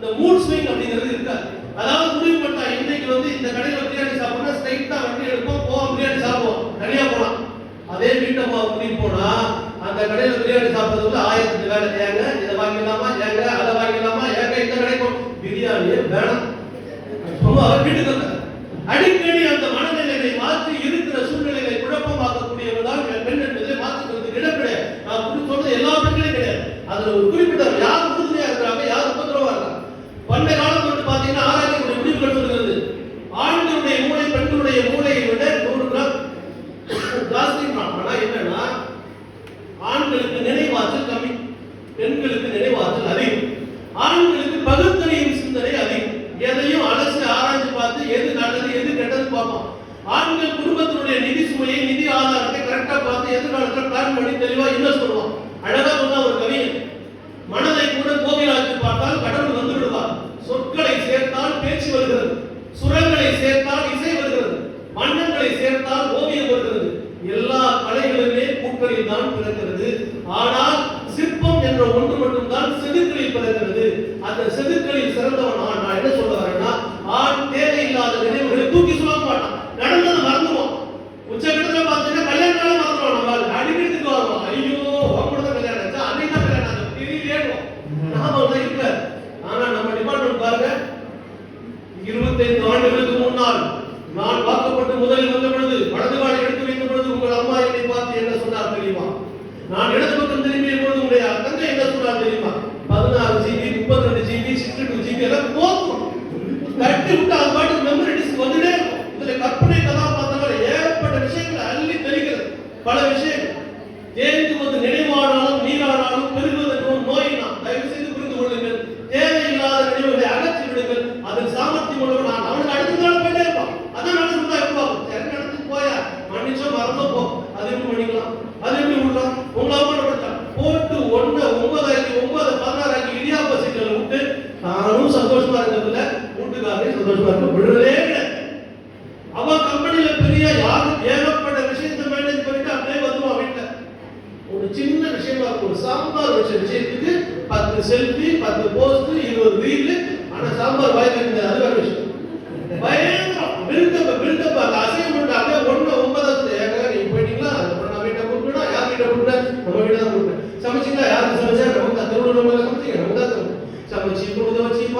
இந்த mood swing அப்படிங்கிறது இருக்காது. அதாவது முடிவு பண்ணா இன்னைக்கு வந்து இந்த கடையில பிரியாணி சாப்பிடணும் ஸ்ட்ரைட்டா வண்டி எடுப்போம் போவோம் பிரியாணி சாப்பிடுவோம். தனியா போலாம் அதே வீட்டம்மா முடிவு போனா அந்த கடையில பிரியாணி சாப்பிடுறதுக்கு ஆயிரத்து வேலை. ஏங்க இதை வாங்கிடலாமா? ஏங்க அதை வாங்கிடலாமா? ஏங்க இந்த கடைக்கு பிரியாணியே வேணாம். சும்மா வீட்டுக்கு அடிக்கடி அந்த மனநிலைகளை மாற்றி இருக்கிற சூழ்நிலைகளை குழப்பமாக்கக்கூடியவர்கள் தான் பெண் என்பதை மாற்றுக்கிறதுக்கு இடம் கிடையாது நான் குறி சொல்றது எல்லா பெண்களும் கிடையாது. அதுல ஒரு குறிப்பிட்ட யார் பெண்களுக்கு நினைவாற்றல் அதிகம். ஆண்களுக்கு பகுத்தறியும் சிந்தனை அதிகம். எதையும் அலசி ஆராய்ந்து பார்த்து எது நல்லது எது கெட்டது பார்ப்போம். ஆண்கள் குடும்பத்தினுடைய நிதி சுமையை நிதி ஆதாரத்தை கரெக்டா பார்த்து எதிர்காலத்தில் பிளான் பண்ணி தெளிவா இன்வெஸ்ட் பண்ணுவோம். அழகா நான் நான் பார்க்கப்பட்டு முதலில் வந்த பொழுது வலது காலை எடுத்து வைத்த பொழுது உங்கள் அம்மா என்னை பார்த்து என்ன சொன்னார் தெரியுமா? நான் இடது பக்கம் திரும்பிய பொழுது உங்களுடைய தந்தை என்ன சொன்னார் தெரியுமா? பதினாறு ஜிபி முப்பத்தி ரெண்டு ஜிபி சிக்ஸ்டி டூ ஜிபி எல்லாம் போகும் தட்டி விட்டு அது பாட்டு மெமரி டிஸ்க் வந்துட்டே இதுல கற்பனை கதாபாத்திரங்கள் ஏகப்பட்ட விஷயங்களை அள்ளி தெளிக்கிறது. பல விஷயங்கள். தேர்ந்து வந்து நினைவானாலும் நீரானாலும் பெருகுவதற்கு போ அது பண்ணிக்கலாம் அது விடலாம் உங்களை அவமானப்படுத்தலாம் போட்டு ஒண்ணு ஒன்பதாக்கி ஒன்பது பதினாறாக்கி இடியாப்ப சிக்கலை விட்டு நானும் சந்தோஷமா இருக்கிறதுல வீட்டுக்காரரையும் சந்தோஷமா இருக்க விடுறதே அவ அவன் பெரிய யாரு ஏகப்பட்ட விஷயத்தை மேனேஜ் பண்ணிட்டு அப்படியே வந்துவா வீட்டுல. ஒரு சின்ன விஷயமா இருக்கும். ஒரு சாம்பார் வச்ச விஷயத்துக்கு பத்து செல்ஃபி பத்து போஸ்ட் இருபது ரீல் ஆனா சாம்பார் வாய்ப்பு അതുകൊണ്ട് നമ്മൾ സംശയിക്കണം ഉദാഹരണം നമ്മൾ ചീപ്പ്